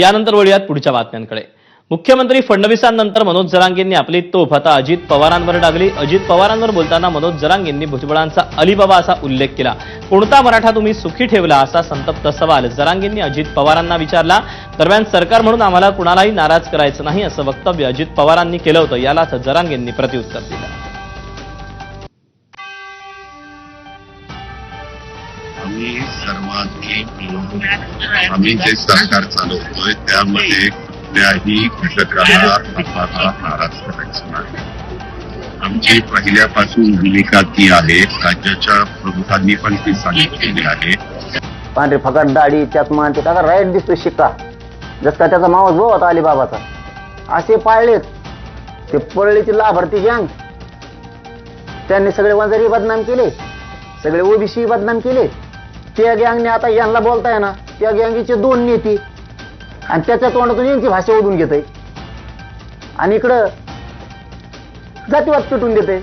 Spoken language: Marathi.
यानंतर वळूयात पुढच्या बातम्यांकडे. मुख्यमंत्री फडणवीसांनंतर मनोज जरांगेंनी आपली तोफ. आता अजित पवारांवर डागली. अजित पवारांवर बोलताना मनोज जरांगेंनी भुजबळांचा अलिबाबा असा उल्लेख केला. कोणता मराठा तुम्ही सुखी ठेवला असा संतप्त सवाल जरांगेंनी अजित पवारांना विचारला. दरम्यान सरकार म्हणून आम्हाला कुणालाही नाराज करायचं नाही असं वक्तव्य अजित पवारांनी केलं होतं. यालाच जरांगेंनी प्रत्युत्तर दिलं. आम्ही सर्वांनी मिळून आम्ही जे सरकार चालवतोय त्यामध्ये कुठल्याही घटकाला आम्हाला नाराज करायचं नाही. आमची पहिल्यापासून भूमिका ती आहे राज्याच्या प्रमुखांनी पण ती सांगितलेली आहे. पांढरी फकाट दाढी त्यात मान ते काका राईट दिसतो शिक्का जस का त्याचा मावस भाऊ होता अलिबाबाचा. असे पाळलेत. ते पळलेची लाभार्थी गँग त्यांनी सगळे वंजारी बदनाम केले. सगळे ओबीसी बदनाम केले. त्या गँगने आता यांना बोलताय ना त्या गँगीचे दोन नेते. आणि त्याच्या तोंडातून यांची भाषा ओढून घेते आणि इकडं जातीवाद पेटून देते